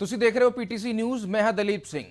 ਤੁਸੀਂ ਦੇਖ ਰਹੇ ਹੋ ਪੀਟੀਸੀ ਨਿਊਜ਼ ਮੈਂ ਹਾਂ ਦਲੀਪ ਸਿੰਘ।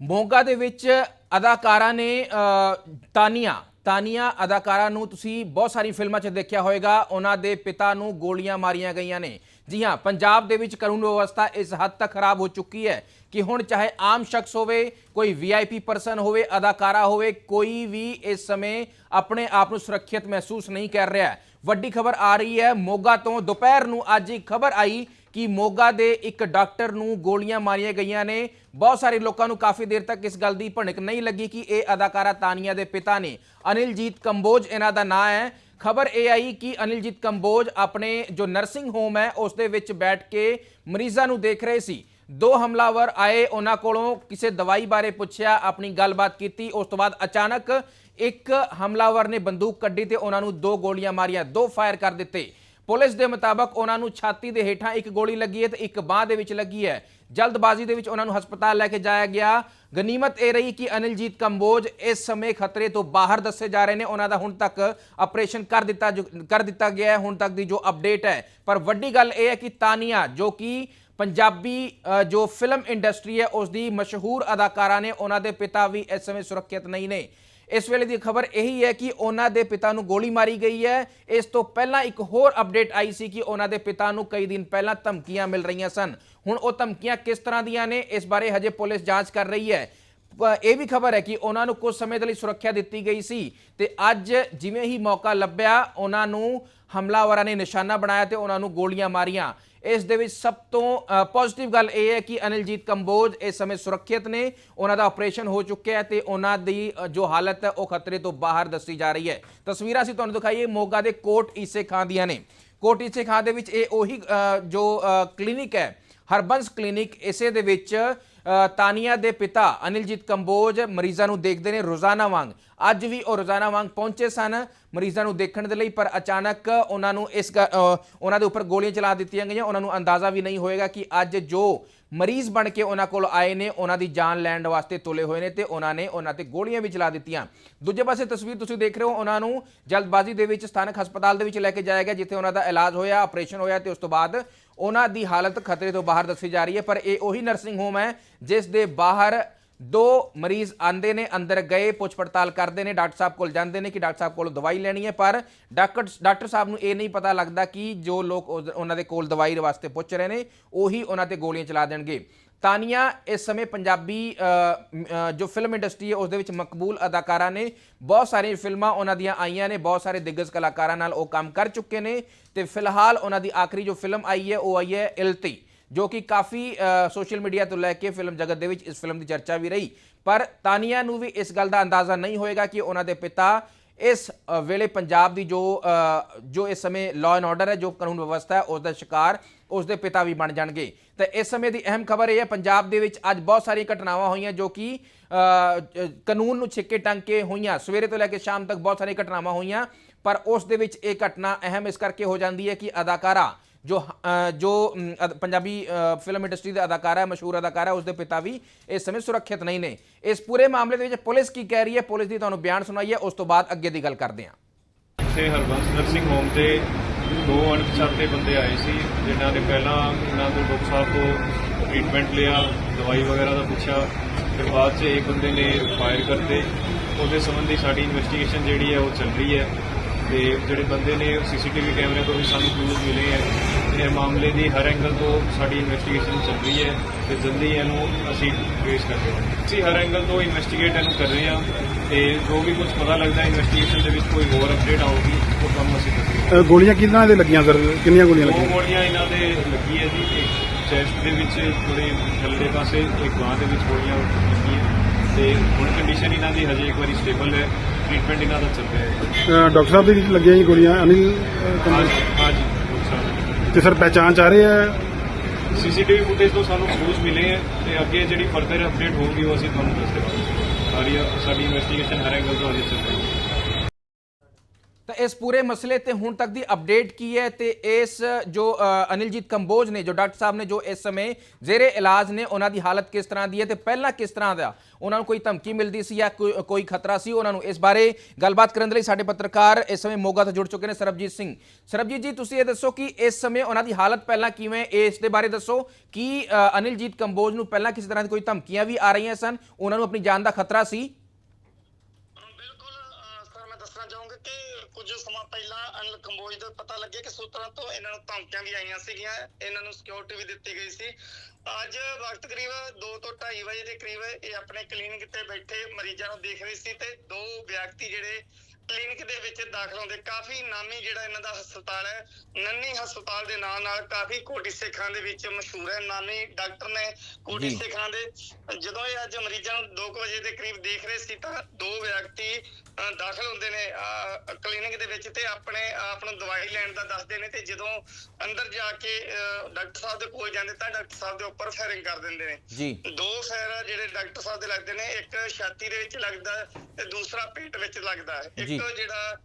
ਮੋਗਾ ਦੇ ਵਿੱਚ ਅਦਾਕਾਰਾ ਨੇ ਅ, ਤਾਨੀਆ ਤਾਨੀਆ ਅਦਾਕਾਰਾ ਨੂੰ ਤੁਸੀਂ ਬਹੁਤ ਸਾਰੀ ਫਿਲਮਾਂ 'ਚ ਦੇਖਿਆ ਹੋਵੇਗਾ ਉਹਨਾਂ ਦੇ ਪਿਤਾ ਨੂੰ ਗੋਲੀਆਂ ਮਾਰੀਆਂ ਗਈਆਂ ਨੇ। ਜੀ ਹਾਂ ਪੰਜਾਬ ਦੇ ਵਿੱਚ ਕਾਨੂੰਨ ਵਿਵਸਥਾ ਇਸ ਹੱਦ ਤੱਕ ਖਰਾਬ ਹੋ ਚੁੱਕੀ ਹੈ ਕਿ ਹੁਣ ਚਾਹੇ ਆਮ ਸ਼ਖਸ ਹੋਵੇ ਕੋਈ ਵੀਆਈਪੀ ਪਰਸਨ ਹੋਵੇ ਅਦਾਕਾਰਾ ਹੋਵੇ ਕੋਈ ਵੀ ਇਸ ਸਮੇਂ ਆਪਣੇ ਆਪ ਨੂੰ ਸੁਰੱਖਿਅਤ ਮਹਿਸੂਸ ਨਹੀਂ ਕਰ ਰਿਹਾ। ਵੱਡੀ ਖਬਰ ਆ ਰਹੀ ਹੈ ਮੋਗਾ ਤੋਂ। ਦੁਪਹਿਰ ਨੂੰ ਅੱਜ ਇੱਕ ਖਬਰ ਆਈ ਕਿ ਮੋਗਾ ਦੇ ਇੱਕ ਡਾਕਟਰ ਨੂੰ ਗੋਲੀਆਂ ਮਾਰੀਆਂ ਗਈਆਂ ਨੇ। ਬਹੁਤ ਸਾਰੇ ਲੋਕਾਂ ਨੂੰ ਕਾਫੀ ਦੇਰ ਤੱਕ ਇਸ ਗੱਲ ਦੀ ਭਣਕ ਨਹੀਂ ਲੱਗੀ ਕਿ ਇਹ ਅਦਾਕਾਰਾ ਤਾਨੀਆ ਦੇ ਪਿਤਾ ਨੇ। ਅਨਿਲਜੀਤ ਕੰਬੋਜ ਇਹਨਾਂ ਦਾ ਨਾਂ ਹੈ। ਖਬਰ ਇਹ ਆਈ ਕਿ ਅਨਿਲਜੀਤ ਕੰਬੋਜ ਆਪਣੇ ਜੋ ਨਰਸਿੰਗ ਹੋਮ ਹੈ, ਉਸ ਦੇ ਵਿੱਚ ਬੈਠ ਕੇ ਮਰੀਜ਼ਾਂ ਨੂੰ ਦੇਖ ਰਹੇ ਸੀ। ਦੋ ਹਮਲਾਵਰ ਆਏ, ਉਹਨਾਂ ਕੋਲੋਂ ਕਿਸੇ ਦਵਾਈ ਬਾਰੇ ਪੁੱਛਿਆ, ਆਪਣੀ ਗੱਲਬਾਤ ਕੀਤੀ। ਉਸ ਤੋਂ ਬਾਅਦ ਅਚਾਨਕ ਇੱਕ ਹਮਲਾਵਰ ਨੇ ਬੰਦੂਕ ਕੱਢੀ ਤੇ ਉਹਨਾਂ ਨੂੰ ਦੋ ਗੋਲੀਆਂ ਮਾਰੀਆਂ, ਦੋ ਫਾਇਰ ਕਰ ਦਿੱਤੇ। ਪੁਲਿਸ ਦੇ ਮੁਤਾਬਕ ਉਹਨਾਂ ਨੂੰ ਛਾਤੀ ਦੇ ਹੇਠਾਂ ਇੱਕ ਗੋਲੀ ਲੱਗੀ ਹੈ ਤੇ ਇੱਕ ਬਾਹ ਦੇ ਵਿੱਚ ਲੱਗੀ ਹੈ। ਜਲਦਬਾਜ਼ੀ ਦੇ ਵਿੱਚ ਉਹਨਾਂ ਨੂੰ ਹਸਪਤਾਲ ਲੈ ਕੇ ਜਾਇਆ ਗਿਆ। ਗਨੀਮਤ ਇਹ ਰਹੀ ਕਿ ਅਨਿਲਜੀਤ ਕੰਬੋਜ ਇਸ ਸਮੇਂ ਖਤਰੇ ਤੋਂ ਬਾਹਰ ਦੱਸੇ ਜਾ ਰਹੇ ਨੇ। ਉਹਨਾਂ ਦਾ ਹੁਣ ਤੱਕ ਆਪਰੇਸ਼ਨ ਕਰ ਦਿੱਤਾ ਜੋ- ਕਰ ਦਿੱਤਾ ਗਿਆ ਹੈ। ਹੁਣ ਤੱਕ ਦੀ ਜੋ ਅਪਡੇਟ ਹੈ, ਪਰ ਵੱਡੀ ਗੱਲ ਇਹ ਹੈ ਕਿ ਤਾਨੀਆ, ਜੋ ਕਿ ਪੰਜਾਬੀ ਜੋ ਫਿਲਮ ਇੰਡਸਟਰੀ ਹੈ ਉਸ ਦੀ ਮਸ਼ਹੂਰ ਅਦਾਕਾਰਾ ਨੇ, ਉਹਨਾਂ ਦੇ ਪਿਤਾ ਵੀ ਇਸ ਸਮੇਂ ਸੁਰੱਖਿਅਤ ਨਹੀਂ ਨੇ। ਇਸ ਵੇਲੇ ਦੀ ਖਬਰ ਇਹੀ ਹੈ ਕਿ ਉਹਨਾਂ ਦੇ ਪਿਤਾ ਨੂੰ ਗੋਲੀ ਮਾਰੀ ਗਈ ਹੈ। ਇਸ ਤੋਂ ਪਹਿਲਾਂ ਇੱਕ ਹੋਰ ਅਪਡੇਟ ਆਈ ਸੀ ਕਿ ਉਹਨਾਂ ਦੇ ਪਿਤਾ ਨੂੰ ਕਈ ਦਿਨ ਪਹਿਲਾਂ ਧਮਕੀਆਂ ਮਿਲ ਰਹੀਆਂ ਸਨ। ਹੁਣ ਉਹ ਧਮਕੀਆਂ ਕਿਸ ਤਰ੍ਹਾਂ ਦੀਆਂ ਨੇ, ਇਸ ਬਾਰੇ ਹਜੇ ਪੁਲਿਸ ਜਾਂਚ ਕਰ ਰਹੀ ਹੈ। ਇਹ ਵੀ ਖਬਰ ਹੈ ਕਿ ਉਹਨਾਂ ਨੂੰ ਕੁਝ ਸਮੇਂ ਦੇ ਲਈ ਸੁਰੱਖਿਆ ਦਿੱਤੀ ਗਈ ਸੀ ਤੇ ਅੱਜ ਜਿਵੇਂ ਹੀ ਮੌਕਾ ਲੱਭਿਆ, ਉਹਨਾਂ ਨੂੰ ਹਮਲਾਵਰਾਂ ਨੇ ਨਿਸ਼ਾਨਾ ਬਣਾਇਆ ਤੇ ਉਹਨਾਂ ਨੂੰ ਗੋਲੀਆਂ ਮਾਰੀਆਂ। ਇਸ ਦੇ ਵਿੱਚ ਸਭ ਤੋਂ ਪੋਜ਼ਿਟਿਵ ਗੱਲ ਇਹ ਹੈ ਕਿ ਅਨਿਲਜੀਤ ਕੰਬੋਜ ਇਸ ਸਮੇਂ ਸੁਰੱਖਿਅਤ ਨੇ, ਉਹਨਾਂ ਦਾ ਆਪਰੇਸ਼ਨ ਹੋ ਚੁੱਕਿਆ ਹੈ ਤੇ ਉਹਨਾਂ ਦੀ ਜੋ ਹਾਲਤ ਹੈ ਉਹ ਖਤਰੇ ਤੋਂ ਬਾਹਰ ਦੱਸੀ ਜਾ ਰਹੀ ਹੈ। ਤਸਵੀਰਾਂ ਅਸੀਂ ਤੁਹਾਨੂੰ ਦਿਖਾਈਏ, ਮੋਗਾ ਦੇ ਕੋਟ ਈਸੇ ਖਾਂ ਦੀਆਂ ਨੇ। ਕੋਟ ਈਸੇ ਖਾਂ ਦੇ ਵਿੱਚ ਇਹ ਉਹੀ ਜੋ ਕਲੀਨਿਕ ਹੈ ਹਰਬੰਸ ਕਲੀਨਿਕ ਇਸੇ ਦੇ ਵਿੱਚ ਤਾਨੀਆ ਦੇ ਪਿਤਾ ਅਨਿਲਜੀਤ ਕੰਬੋਜ ਮਰੀਜ਼ਾਂ ਨੂੰ ਦੇਖਦੇ ਨੇ ਰੋਜ਼ਾਨਾ ਵਾਂਗ। ਅੱਜ ਵੀ ਉਹ ਰੋਜ਼ਾਨਾ ਵਾਂਗ ਪਹੁੰਚੇ ਸਨ ਮਰੀਜ਼ਾਂ ਨੂੰ ਦੇਖਣ ਦੇ ਲਈ, ਪਰ ਅਚਾਨਕ ਉਹਨਾਂ ਨੂੰ ਇਸ ਗ- ਉਹਨਾਂ ਦੇ ਉੱਪਰ ਗੋਲੀਆਂ ਚਲਾ ਦਿੱਤੀਆਂ ਗਈਆਂ। ਉਹਨਾਂ ਨੂੰ ਅੰਦਾਜ਼ਾ ਵੀ ਨਹੀਂ ਹੋਏਗਾ ਕਿ ਅੱਜ ਜੋ ਮਰੀਜ਼ ਬਣ ਕੇ ਉਹਨਾਂ ਕੋਲ ਆਏ ਨੇ, ਉਹਨਾਂ ਦੀ ਜਾਨ ਲੈਣ ਵਾਸਤੇ ਤੁਲੇ ਹੋਏ ਨੇ ਤੇ ਉਹਨਾਂ ਨੇ ਉਹਨਾਂ ਤੇ ਗੋਲੀਆਂ ਵੀ ਚਲਾ ਦਿੱਤੀਆਂ। ਦੂਜੇ ਪਾਸੇ ਤਸਵੀਰ ਤੁਸੀਂ ਦੇਖ ਰਹੇ ਹੋ, ਉਹਨਾਂ ਨੂੰ ਜਲਦਬਾਜ਼ੀ ਦੇ ਵਿੱਚ ਸਥਾਨਕ ਹਸਪਤਾਲ ਦੇ ਵਿੱਚ ਲੈ ਕੇ ਜਾਇਆ ਗਿਆ, ਜਿੱਥੇ ਉਹਨਾਂ ਦਾ ਇਲਾਜ ਹੋਇਆ, ਆਪਰੇਸ਼ਨ ਹੋਇਆ ਤੇ ਉਸ ਤੋਂ ਬਾਅਦ ਉਹਨਾਂ ਦੀ ਹਾਲਤ ਖਤਰੇ ਤੋਂ ਬਾਹਰ ਦੱਸੀ ਜਾ ਰਹੀ ਹੈ, ਪਰ ਇਹ ਉਹੀ ਨਰਸਿੰਗ ਹੋਮ ਹੈ ਜਿਸ ਦੇ ਬਾਹਰ ਦੋ ਮਰੀਜ਼ ਆਂਦੇ ਨੇ, ਅੰਦਰ ਗਏ, ਪੁੱਛ ਪੜਤਾਲ ਕਰਦੇ ਨੇ, ਡਾਕਟਰ ਸਾਹਿਬ ਕੋਲ ਜਾਂਦੇ ਨੇ ਕਿ ਡਾਕਟਰ ਸਾਹਿਬ ਕੋਲ ਦਵਾਈ ਲੈਣੀ ਹੈ, ਪਰ ਡਾਕਟਰ ਡਾਕਟਰ ਸਾਹਿਬ ਨੂੰ ਇਹ ਨਹੀਂ ਪਤਾ ਲੱਗਦਾ ਕਿ ਜੋ ਲੋਕ ਉਸ- ਉਹਨਾਂ ਦੇ ਕੋਲ ਦਵਾਈ ਵਾਸਤੇ ਪੁੱਛ ਰਹੇ ਨੇ, ਉਹੀ ਉਹਨਾਂ ਤੇ ਗੋਲੀਆਂ ਚਲਾ ਦੇਣਗੇ। ਤਾਨੀਆ ਇਸ ਸਮੇਂ ਪੰਜਾਬੀ ਜੋ ਫਿਲਮ ਇੰਡਸਟਰੀ ਹੈ, ਉਸ ਦੇ ਵਿੱਚ ਮਕਬੂਲ ਅਦਾਕਾਰਾ ਨੇ। ਬਹੁਤ ਸਾਰੀਆਂ ਫਿਲਮਾਂ ਉਹਨਾਂ ਦੀਆਂ ਆਈਆਂ ਨੇ, ਬਹੁਤ ਸਾਰੇ ਦਿੱਗਜ ਕਲਾਕਾਰਾਂ ਨਾਲ ਉਹ ਕੰਮ ਕਰ ਚੁੱਕੇ ਨੇ। ਤੇ ਫਿਲਹਾਲ ਉਹਨਾਂ ਦੀ ਆਖਰੀ ਜੋ ਫਿਲਮ ਆਈ ਹੈ, ਉਹ ਆਈ ਹੈ ਇਲਤੀ, ਜੋ ਕਿ ਕਾਫੀ ਸੋਸ਼ਲ ਮੀਡੀਆ ਤੋਂ ਲੈ ਕੇ ਫਿਲਮ ਜਗਤ ਦੇ ਵਿੱਚ ਇਸ ਫਿਲਮ ਦੀ ਚਰਚਾ ਵੀ ਰਹੀ। ਪਰ ਤਾਨੀਆ ਨੂੰ ਵੀ ਇਸ ਗੱਲ ਦਾ ਅੰਦਾਜ਼ਾ ਨਹੀਂ ਹੋਏਗਾ ਕਿ ਉਹਨਾਂ ਦੇ ਪਿਤਾ ਇਸ ਵੇਲੇ ਪੰਜਾਬ ਦੀ ਜੋ ਜੋ ਇਸ ਸਮੇਂ ਲਾਅ ਐਂਡ ਆਰਡਰ ਹੈ, ਜੋ ਕਾਨੂੰਨ ਵਿਵਸਥਾ ਹੈ ਉਸ ਦਾ ਸ਼ਿਕਾਰ ਉਸ ਦੇ ਪਿਤਾ ਵੀ ਬਣ ਜਾਣਗੇ। ਤਾਂ ਇਸ ਸਮੇਂ ਦੀ ਅਹਿਮ ਖਬਰ ਇਹ ਹੈ, ਪੰਜਾਬ ਦੇ ਵਿੱਚ ਅੱਜ ਬਹੁਤ ਸਾਰੀਆਂ ਘਟਨਾਵਾਂ ਹੋਈਆਂ ਜੋ ਕਿ ਕਾਨੂੰਨ ਨੂੰ ਛਿੱਕੇ ਟੰਗ ਕੇ ਹੋਈਆਂ। ਸਵੇਰੇ ਤੋਂ ਲੈ ਕੇ ਸ਼ਾਮ ਤੱਕ ਬਹੁਤ ਸਾਰੀਆਂ ਘਟਨਾਵਾਂ ਹੋਈਆਂ, ਪਰ ਉਸ ਦੇ ਵਿੱਚ ਇਹ ਘਟਨਾ ਅਹਿਮ ਇਸ ਕਰਕੇ ਹੋ ਜਾਂਦੀ ਹੈ ਕਿ ਅਦਾਕਾਰਾ ਜੋ ਜੋ ਪੰਜਾਬੀ ਫਿਲਮ ਇੰਡਸਟਰੀ ਦਾ ਅਦਾਕਾਰਾ ਹੈ ਮਸ਼ਹੂਰ ਅਦਾਕਾਰਾ ਹੈ ਉਸ ਦੇ ਪਿਤਾ ਵੀ ਇਸ ਸਮੇਂ ਸੁਰੱਖਿਅਤ ਨਹੀਂ ਨੇ। ਇਸ ਪੂਰੇ ਮਾਮਲੇ ਦੇ ਵਿੱਚ ਪੁਲਿਸ ਕੀ ਕਹਿ ਰਹੀ ਹੈ? ਪੁਲਿਸ ਦੀ ਤੁਹਾਨੂੰ ਬਿਆਨ ਸੁਣਾਈਏ ਉਸ ਤੋਂ ਬਾਅਦ ਅੱਗੇ ਦੀ ਗੱਲ ਕਰਦੇ ਹਾਂ। ਇੱਥੇ ਹਰਬੰਸ ਨਰਸਿੰਗ ਹੋਮ ਤੇ ਦੋ ਅਣਪਛਾਤੇ ਬੰਦੇ ਆਏ ਸੀ, ਜਿਨ੍ਹਾਂ ਨੇ ਪਹਿਲਾਂ ਇਹਨਾਂ ਤੋਂ ਡਾਕਟਰ ਸਾਹਿਬ ਤੋਂ ਟ੍ਰੀਟਮੈਂਟ ਲਿਆ, ਦਵਾਈ ਵਗੈਰਾ ਦਾ ਪੁੱਛਿਆ। ਫਿਰ ਬਾਅਦ 'ਚ ਇੱਕ ਬੰਦੇ ਨੇ ਫਾਇਰ ਕਰਤੇ। ਉਹਦੇ ਸੰਬੰਧੀ ਸਾਡੀ ਇਨਵੈਸਟੀਗੇਸ਼ਨ ਜਿਹੜੀ ਹੈ, ਉਹ ਚੱਲ ਰਹੀ ਹੈ। ਤੇ ਜਿਹੜੇ ਬੰਦੇ ਨੇ ਸੀਸੀਟੀਵੀ ਕੈਮਰੇ ਤੋਂ ਵੀ ਸਾਨੂੰ ਕਲੂਜ਼ ਮਿਲੇ ਹੈ ਇਹ ਮਾਮਲੇ ਦੀ ਹਰ ਐਂਗਲ ਤੋਂ ਸਾਡੀ ਇਨਵੈਸਟੀਗੇਸ਼ਨ ਚੱਲ ਰਹੀ ਹੈ ਤੇ ਜਲਦੀ ਇਹਨੂੰ ਅਸੀਂ ਟ੍ਰੇਸ ਕਰਦੇ ਹਾਂ। ਅਸੀਂ ਹਰ ਐਂਗਲ ਤੋਂ ਇਨਵੈਸਟੀਗੇਟ ਇਹਨੂੰ ਕਰ ਰਹੇ ਹਾਂ ਤੇ ਜੋ ਵੀ ਕੁਝ ਪਤਾ ਲੱਗਦਾ ਇਨਵੈਸਟੀਗੇਸ਼ਨ ਦੇ ਵਿੱਚ ਕੋਈ ਹੋਰ ਅਪਡੇਟ ਆਊਗੀ ਉਹ ਤੁਹਾਨੂੰ ਅਸੀਂ ਦੱਸਾਂਗੇ ਗੋਲੀਆਂ ਕਿੰਨਾਂ ਦੇ ਲੱਗੀਆਂ ਸਰ? ਕਿੰਨੀਆਂ ਗੋਲੀਆਂ ਦੋ ਲੱਗੀਆਂ? ਗੋਲੀਆਂ ਇਹਨਾਂ ਦੇ ਲੱਗੀ ਹੈ ਜੀ। ਚੈਸਟ ਦੇ ਵਿੱਚ ਥੋੜੇ ਥੱਲੇ ਪਾਸੇ ਇੱਕ ਬਾਂਹ ਦੇ ਵਿੱਚ ਗੋਲੀਆਂ ਤੇ ਹੁਣ ਕੰਡੀਸ਼ਨ ਇਹਨਾਂ ਦੀ ਹਜੇ ਇੱਕ ਵਾਰੀ ਸਟੇਬਲ ਹੈ। ਟ੍ਰੀਟਮੈਂਟ ਇਹਨਾਂ ਦਾ ਚੱਲ ਰਿਹਾ ਹੈ। ਡਾਕਟਰ ਸਾਹਿਬ ਦੇ ਵਿੱਚ ਲੱਗੀਆਂ ਜੀ ਗੋਲੀਆਂ ਅਨਿਲ ਅ, ਕੰਬੋਜ। ਹਾਂਜੀ ਹਾਂਜੀ ਡਾਕਟਰ ਤੇ ਸਰ ਪਹਿਚਾਣ ਚ ਆ ਰਹੇ ਆ? ਸੀਸੀਟੀਵੀ ਫੁਟੇਜ ਤੋਂ ਸਾਨੂੰ ਕਲੂਜ਼ ਮਿਲੇ ਹੈ ਤੇ ਅੱਗੇ ਜਿਹੜੀ ਫਰਦਰ ਅਪਡੇਟ ਹੋਊਗੀ ਉਹ ਅਸੀਂ ਤੁਹਾਨੂੰ ਦੱਸ ਦੇਵਾਂਗੇ ਸਾਰੀ ਸਾਡੀ ਇਨਵੈਸਟੀਗੇਸ਼ਨ ਹਰ ਐਂਗਲ ਤੋਂ ਅਜੇ ਚੱਲ ਰਹੀ ਹੈ। ਤਾਂ ਇਸ ਪੂਰੇ ਮਸਲੇ ਤੇ ਹੁਣ ਤੱਕ ਦੀ ਅਪਡੇਟ ਕੀ ਹੈ ਤੇ ਇਸ ਜੋ ਅਨਿਲਜੀਤ ਕੰਬੋਜ ਨੇ, ਜੋ ਡਾਕਟਰ ਸਾਹਿਬ ਨੇ ਜੋ ਇਸ ਸਮੇਂ ਜ਼ੇਰੇ ਇਲਾਜ ਨੇ, ਉਹਨਾਂ ਦੀ ਹਾਲਤ ਕਿਸ ਤਰ੍ਹਾਂ ਦੀ ਹੈ ਤੇ ਪਹਿਲਾਂ ਕਿਸ ਤਰ੍ਹਾਂ ਦਾ ਉਹਨਾਂ ਨੂੰ ਕੋਈ ਧਮਕੀ ਮਿਲਦੀ ਸੀ ਜਾਂ ਕੋਈ ਖਤਰਾ ਸੀ ਉਹਨਾਂ ਨੂੰ ਇਸ ਬਾਰੇ ਗੱਲਬਾਤ ਕਰਨ ਦੇ ਲਈ ਸਾਡੇ ਪੱਤਰਕਾਰ ਇਸ ਸਮੇਂ ਮੋਗਾ ਤੋਂ ਜੁੜ ਚੁੱਕੇ ਨੇ, ਸਰਬਜੀਤ ਸਿੰਘ। ਸਰਬਜੀਤ ਜੀ, ਤੁਸੀਂ ਇਹ ਦੱਸੋ ਕਿ ਇਸ ਸਮੇਂ ਉਹਨਾਂ ਦੀ ਹਾਲਤ ਪਹਿਲਾਂ ਕਿਵੇਂ, ਇਸ ਦੇ ਬਾਰੇ ਦੱਸੋ ਕਿ ਅਨਿਲਜੀਤ ਕੰਬੋਜ ਨੂੰ ਪਹਿਲਾਂ ਕਿਸੇ ਤਰ੍ਹਾਂ ਦੀ ਕੋਈ ਧਮਕੀਆਂ ਵੀ ਆ ਰਹੀਆਂ ਸਨ, ਉਹਨਾਂ ਨੂੰ ਆਪਣੀ ਜਾਨ ਦਾ ਖਤਰਾ ਸੀ ਹਾਂ, ਬਿਲਕੁਲ ਅਹ, ਸਰ ਮੈਂ ਦੱਸਣਾ ਚਾਹੂੰਗਾ ਕਿ ਕੁਝ ਸਮਾਂ ਪਹਿਲਾਂ ਅਨਿਲ ਕੰਬੋਜ ਦਾ ਪਤਾ ਲੱਗਿਆ ਕਿ ਸੂਤਰਾਂ ਤੋਂ ਇਹਨਾਂ ਨੂੰ ਧਮਕੀਆਂ ਵੀ ਆਈਆਂ ਸੀਗੀਆਂ, ਇਹਨਾਂ ਨੂੰ ਸਿਕਿਉਰਿਟੀ ਵੀ ਦਿੱਤੀ ਗਈ ਸੀ। ਅੱਜ ਵਕਤ ਕਰੀਬ 2 ਤੋਂ 2:30 ਵਜੇ ਦੇ ਕਰੀਬ ਇਹ ਆਪਣੇ ਕਲੀਨਿਕ ਤੇ ਬੈਠੇ ਮਰੀਜ਼ਾਂ ਨੂੰ ਦੇਖ ਰਹੇ ਸੀ ਤੇ ਦੋ ਵਿਅਕਤੀ ਜਿਹੜੇ ਕਲੀਨਿਕ ਦੇ ਵਿੱਚ ਦਾਖਲ ਹੁੰਦੇ। ਕਾਫੀ ਨਾਮੀ ਜਿਹੜਾ ਇਹਨਾਂ ਦਾ ਹਸਪਤਾਲ ਹੈ ਨੰਨੀ ਹਸਪਤਾਲ ਦੇ ਨਾਂ ਨਾਲ ਕਾਫੀ ਕੋਟੀ ਸਿੱਖਾਂ ਦੇ ਵਿੱਚ ਮਸ਼ਹੂਰ ਹੈ। ਨਾਮੀ ਡਾਕਟਰ ਨੇ ਕੋਟੀ। ਸਿੱਖਾਂ ਦੇ। ਜਦੋਂ ਇਹ ਅੱਜ ਮਰੀਜ਼ਾਂ ਨੂੰ 2 ਵਜੇ ਦੇ ਕਰੀਬ ਦੇਖ ਰਹੇ ਸੀ ਤਾਂ ਦੋ ਵਿਅਕਤੀ ਦਾਖਲ ਹੁੰਦੇ ਨੇ ਕਲੀਨਿਕ ਦੇ ਵਿੱਚ ਤੇ ਆਪਣੇ ਆਪ ਨੂੰ ਦਵਾਈ ਲੈਣ ਦਾ ਦੱਸਦੇ ਨੇ ਤੇ ਜਦੋਂ ਅੰਦਰ ਜਾ ਕੇ ਡਾਕਟਰ ਸਾਹਿਬ ਦੇ ਕੋਲ ਜਾਂਦੇ ਤਾਂ ਡਾਕਟਰ ਸਾਹਿਬ ਦੇ ਉੱਪਰ ਫਾਇਰਿੰਗ ਕਰ ਦਿੰਦੇ ਨੇ। ਦੋ ਫਾਇਰ ਜਿਹੜੇ ਡਾਕਟਰ ਸਾਹਿਬ ਦੇ ਲੱਗਦੇ ਨੇ ਇੱਕ ਛਾਤੀ ਦੇ ਵਿੱਚ ਲੱਗਦਾ ਤੇ ਦੂਸਰਾ ਪੇਟ ਵਿੱਚ ਲੱਗਦਾ ਹੈ। ਜੀ। ਜਿਹੜਾ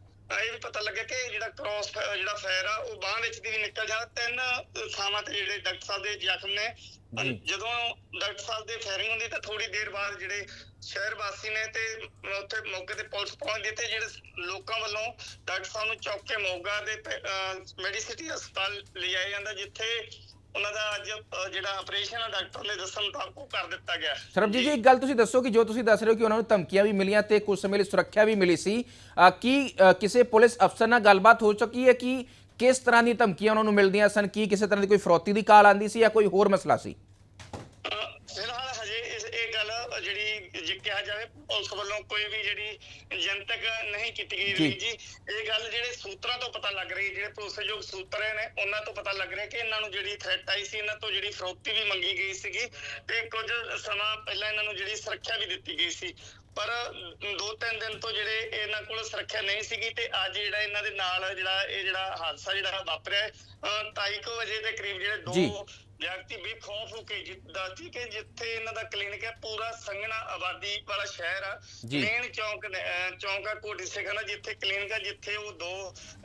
ਇਹ ਵੀ ਪਤਾ ਲੱਗਿਆ ਕਿ ਜਿਹੜਾ ਕ੍ਰਾਸ ਜਿਹੜਾ ਫਾਇਰ ਆ ਉਹ ਬਾਹ ਵਿੱਚ ਦੀ ਵੀ ਨਿਕਲ ਜਾਂਦਾ ਤਿੰਨ ਥਾਵਾਂ ਤੇ ਜਿਹੜੇ ਡਾਕਟਰ ਸਾਹਿਬ ਦੇ ਜ਼ਖਮ ਨੇ ਜੀ। ਜਦੋਂ ਡਾਕਟਰ ਸਾਹਿਬ ਦੇ ਫਾਇਰਿੰਗ ਹੁੰਦੀ ਤਾਂ ਥੋੜੀ ਦੇਰ ਬਾਅਦ ਜਿਹੜੇ ਸ਼ਹਿਰ ਵਾਸੀ ਨੇ ਤੇ ਉੱਥੇ ਮੌਕੇ ਤੇ ਪੁਲਿਸ ਪਹੁੰਚਦੀ ਤੇ ਜਿਹੜੇ ਲੋਕਾਂ ਵੱਲੋਂ ਡਾਕਟਰ ਸਾਹਿਬ ਨੂੰ ਚੌਕ ਕੇ ਮੋਗਾ ਦੇ ਮੈਡੀਸਿਟੀ ਹਸਪਤਾਲ ਲਿਜਾਇਆ ਜਾਂਦਾ ਜਿੱਥੇ ਉਹਨਾਂ ਦਾ ਅੱਜ ਜਿਹੜਾ ਆਪਰੇਸ਼ਨ ਆ ਡਾਕਟਰ ਨੇ ਦੱਸਣ ਮੁਤਾਬਕ ਉਹ ਕਰ ਦਿੱਤਾ ਗਿਆ। ਸਰਬਜੀਤ ਜੀ ਇੱਕ ਗੱਲ ਤੁਸੀਂ ਦੱਸੋ ਕਿ ਜੋ ਤੁਸੀਂ ਦੱਸ ਰਹੇ ਹੋ ਕਿ ਉਹਨਾਂ ਨੂੰ ਧਮਕੀਆਂ ਵੀ ਮਿਲੀਆਂ ਤੇ ਕੁਝ ਸਮੇਂ ਲਈ ਸੁਰੱਖਿਆ ਵੀ ਮਿਲੀ ਸੀ ਅ, ਕੀ ਅ, ਕਿਸੇ ਪੁਲਿਸ ਅਫਸਰ ਨਾਲ ਗੱਲਬਾਤ ਹੋ ਚੁੱਕੀ ਹੈ ਕਿ ਕਿਸ ਤਰ੍ਹਾਂ ਦੀ ਧਮਕੀਆਂ ਉਹਨਾਂ ਨੂੰ ਮਿਲਦੀਆਂ ਸਨ ਕੀ ਕਿਸੇ ਤਰ੍ਹਾਂ ਦੀ ਕੋਈ ਫਰੌਤੀ ਦੀ ਕਾਲ ਆਂਦੀ ਸੀ ਜਾਂ ਕੋਈ ਹੋਰ ਮਸਲਾ ਸੀ ਅਹ ਫਿਲਹਾਲ ਹਜੇ ਇਸ ਇਹ ਗੱਲ ਜਿਹੜੀ ਜੇ ਕਿਹਾ ਜਾਵੇ ਪੁਲਿਸ ਵੱਲੋਂ ਕੋਈ ਵੀ ਜਿਹੜੀ ਜਨਤਕ ਨਹੀਂ ਕੀਤੀ ਗਈ। ਰਹੀ ਜੀ ਇਹ ਗੱਲ ਜਿਹੜੇ ਸੂਤਰਾਂ ਤੋਂ ਪਤਾ ਲੱਗ ਰਹੀ ਜਿਹੜੇ ਭਰੋਸੇਯੋਗ ਸੂਤਰ ਨੇ ਉਹਨਾਂ ਤੋਂ ਪਤਾ ਲੱਗ ਰਿਹਾ ਕਿ ਇਹਨਾਂ ਨੂੰ ਜਿਹੜੀ ਥ੍ਰੈਟ ਆਈ ਸੀ ਇਹਨਾਂ ਤੋਂ ਜਿਹੜੀ ਫਰੋਤੀ ਵੀ ਮੰਗੀ ਗਈ ਸੀਗੀ ਤੇ ਕੁਝ ਸਮਾਂ ਪਹਿਲਾਂ ਇਹਨਾਂ ਨੂੰ ਜਿਹੜੀ ਸੁਰੱਖਿਆ ਵੀ ਦਿੱਤੀ ਗਈ ਸੀ ਪਰ ਦੋ ਤਿੰਨ ਦਿਨ ਤੋਂ ਜਿਹੜੇ ਇਹਨਾਂ ਕੋਲ ਸੁਰੱਖਿਆ ਨਹੀਂ ਸੀਗੀ ਤੇ ਅੱਜ ਜਿਹੜਾ ਇਹਨਾਂ ਦੇ ਨਾਲ ਜਿਹੜਾ ਇਹ ਜਿਹੜਾ ਹਾਦਸਾ ਜਿਹੜਾ ਵਾਪਰਿਆ ਹੈ, ਅਹ ਢਾਈ ਕੁ ਵਜੇ ਦੇ ਕਰੀਬ ਜਿਹੜੇ। ਦੋ ਵਿਅਕਤੀ ਬੇਖੌਫ ਹੋ ਕੇ ਦੱਸਦੀ ਕਿ ਜਿੱਥੇ ਇਹਨਾਂ ਦਾ ਕਲੀਨਿਕ ਹੈ ਪੂਰਾ ਸੰਘਣਾ ਆਬਾਦੀ ਵਾਲਾ ਸ਼ਹਿਰ ਆ। ਮੇਨ ਚੌਂਕ ਚੌਂਕ ਆ ਕੋਟੀ ਸਿਖਾਨਾ ਜਿੱਥੇ ਕਲੀਨਿਕ ਆ ਜਿੱਥੇ ਉਹ ਦੋ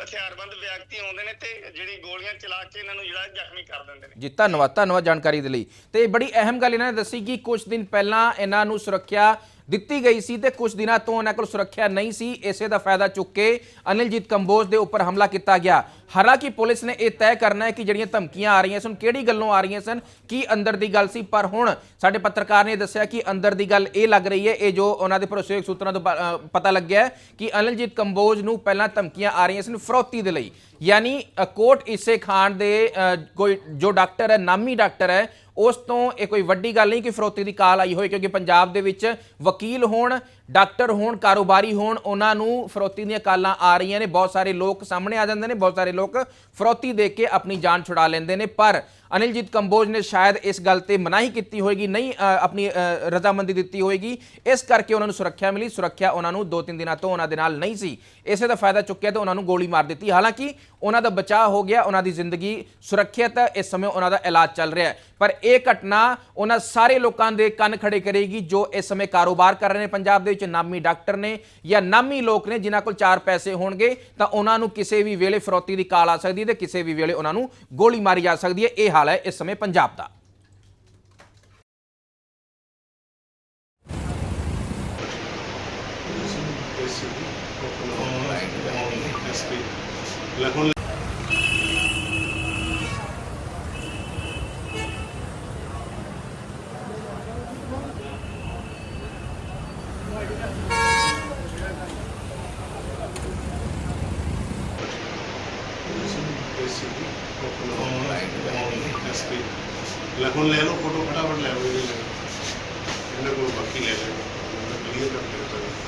ਹਥਿਆਰਬੰਦ ਵਿਅਕਤੀ ਆਉਂਦੇ ਨੇ ਤੇ ਜਿਹੜੀ ਗੋਲੀਆਂ ਚਲਾ ਕੇ ਇਹਨਾਂ ਨੂੰ ਜਿਹੜਾ ਜ਼ਖਮੀ ਕਰ ਦਿੰਦੇ ਨੇ। ਜੀ ਧੰਨਵਾਦ ਧੰਨਵਾਦ ਜਾਣਕਾਰੀ ਦੇ ਲਈ। ਤੇ ਬੜੀ ਅਹਿਮ ਗੱਲ ਇਹਨਾਂ ਨੇ ਦੱਸੀ ਕਿ ਕੁਝ ਦਿਨ ਪਹਿਲਾਂ ਇਹਨਾਂ ਨੂੰ ਸੁਰੱਖਿਆ ਦਿੱਤੀ ਗਈ ਸੀ ਤੇ ਕੁਝ ਦਿਨਾਂ ਤੋਂ ਉਹਨਾਂ ਕੋਲ ਸੁਰੱਖਿਆ ਨਹੀਂ ਸੀ। ਇਸੇ ਦਾ ਫਾਇਦਾ ਚੁੱਕ ਕੇ ਅਨਿਲਜੀਤ ਕੰਬੋਜ ਦੇ ਉੱਪਰ ਹਮਲਾ ਕੀਤਾ ਗਿਆ। ਹਾਲਾਂਕਿ ਪੁਲਿਸ ਨੇ ਇਹ ਤੈਅ ਕਰਨਾ ਹੈ ਕਿ ਜਿਹੜੀਆਂ ਧਮਕੀਆਂ ਆ ਰਹੀਆਂ ਸਨ, ਕਿਹੜੀ ਗੱਲੋਂ ਆ ਰਹੀਆਂ ਸਨ, ਕੀ ਅੰਦਰ ਦੀ ਗੱਲ ਸੀ, ਪਰ ਹੁਣ ਸਾਡੇ ਪੱਤਰਕਾਰ ਨੇ ਦੱਸਿਆ ਕਿ ਅੰਦਰ ਦੀ ਗੱਲ ਇਹ ਲੱਗ ਰਹੀ ਹੈ, ਇਹ ਜੋ ਉਹਨਾਂ ਦੇ ਭਰੋਸੇਯੋਗ ਸੂਤਰਾਂ ਤੋਂ ਪਤਾ ਲੱਗਿਆ ਕਿ ਅਨਿਲਜੀਤ ਕੰਬੋਜ ਨੂੰ ਪਹਿਲਾਂ ਧਮਕੀਆਂ ਆ ਰਹੀਆਂ ਸਨ ਫਰੋਤੀ ਦੇ ਲਈ। ਯਾਨੀ ਕੋਟ ਇਸੇ ਖਾਨ ਦੇ ਕੋਈ ਜੋ ਡਾਕਟਰ ਹੈ, ਨਾਮੀ ਡਾਕਟਰ ਹੈ, ਉਸ ਤੋਂ ਇਹ ਕੋਈ ਵੱਡੀ ਗੱਲ ਨਹੀਂ ਕਿ ਫਰੋਤੀ ਦੀ ਕਾਲ ਆਈ ਹੋਈ ਕਿਉਂਕਿ ਪੰਜਾਬ ਦੇ ਵਿੱਚ ਵਕੀਲ ਹੋਣ, ਡਾਕਟਰ ਹੋਣ, ਕਾਰੋਬਾਰੀ ਹੋਣ, ਉਹਨਾਂ ਨੂੰ ਫਰੋਤੀ ਦੀਆਂ ਕਾਲਾਂ ਆ ਰਹੀਆਂ ਨੇ। ਬਹੁਤ ਸਾਰੇ ਲੋਕ ਸਾਹਮਣੇ ਆ ਜਾਂਦੇ ਨੇ, ਬਹੁਤ ਸਾਰੇ ਲੋਕ ਫਰੋਤੀ ਦੇ ਕੇ ਆਪਣੀ ਜਾਨ ਛੁਡਾ ਲੈਂਦੇ ਨੇ। ਪਰ ਅਨਿਲਜੀਤ ਕੰਬੋਜ ਨੇ ਸ਼ਾਇਦ ਇਸ ਗੱਲ ਤੇ ਮਨਾਹੀ ਕੀਤੀ ਹੋਏਗੀ, ਨਹੀਂ ਆਪਣੀ ਰਜ਼ਾਮੰਦੀ ਦਿੱਤੀ ਹੋਏਗੀ। ਇਸ ਕਰਕੇ ਉਹਨਾਂ ਨੂੰ ਸੁਰੱਖਿਆ ਮਿਲੀ। ਸੁਰੱਖਿਆ ਉਹਨਾਂ ਨੂੰ ਦੋ ਤਿੰਨ ਦਿਨਾਂ ਤੋਂ ਉਹਨਾਂ ਦੇ ਨਾਲ ਨਹੀਂ ਸੀ। ਇਸੇ ਦਾ ਫਾਇਦਾ ਚੁੱਕਿਆ ਤੇ ਉਹਨਾਂ ਨੂੰ ਗੋਲੀ ਮਾਰ ਦਿੱਤੀ। ਹਾਲਾਂਕਿ ਉਹਨਾਂ ਦਾ ਬਚਾਅ ਹੋ ਗਿਆ, ਉਹਨਾਂ ਦੀ ਜ਼ਿੰਦਗੀ ਸੁਰੱਖਿਅਤ ਹੈ। ਇਸ ਸਮੇਂ ਉਹਨਾਂ ਦਾ ਇਲਾਜ ਚੱਲ ਰਿਹਾ ਹੈ। ਪਰ ਇਹ ਘਟਨਾ ਉਹਨਾਂ ਸਾਰੇ ਲੋਕਾਂ ਦੇ ਕੰਨ ਖੜੇ ਕਰੇਗੀ, ਜੋ ਇਸ ਸਮੇਂ ਕਾਰੋਬਾਰ ਕਰ ਰਹੇ ਨੇ ਪੰਜਾਬ ਦੇ ਵਿੱਚ। ਨਾਮੀ ਡਾਕਟਰ ਨੇ ਜਾਂ ਨਾਮੀ ਲੋਕ ਨੇ, ਜਿਨ੍ਹਾਂ ਕੋਲ ਚਾਰ ਪੈਸੇ ਹੋਣਗੇ, ਤਾਂ ਉਹਨਾਂ ਨੂੰ ਕਿਸੇ ਵੀ ਵੇਲੇ ਫਰੋਤੀ ਦੀ ਕਾਲ ਆ ਸਕਦੀ ਹੈ ਤੇ ਕਿਸੇ ਵੀ ਵੇਲੇ ਉਹਨਾਂ ਨੂੰ ਗੋਲੀ ਮਾਰੀ ਜਾ ਸਕਦੀ ਹੈ। ਇਹ ਹਾਲ ਹੈ ਇਸ ਸਮੇਂ ਪੰਜਾਬ ਦਾ ਲਖਨ ਲਖਨ ਲੈ ਲਓ ਫੋਟੋ ਫਟਾਫਟ ਲੈ ਲਓ ਇਹਨਾਂ ਕੋਲ ਬਾਕੀ ਲੈ ਲੈਣਾ ਕਲੀਅਰ ਕਰ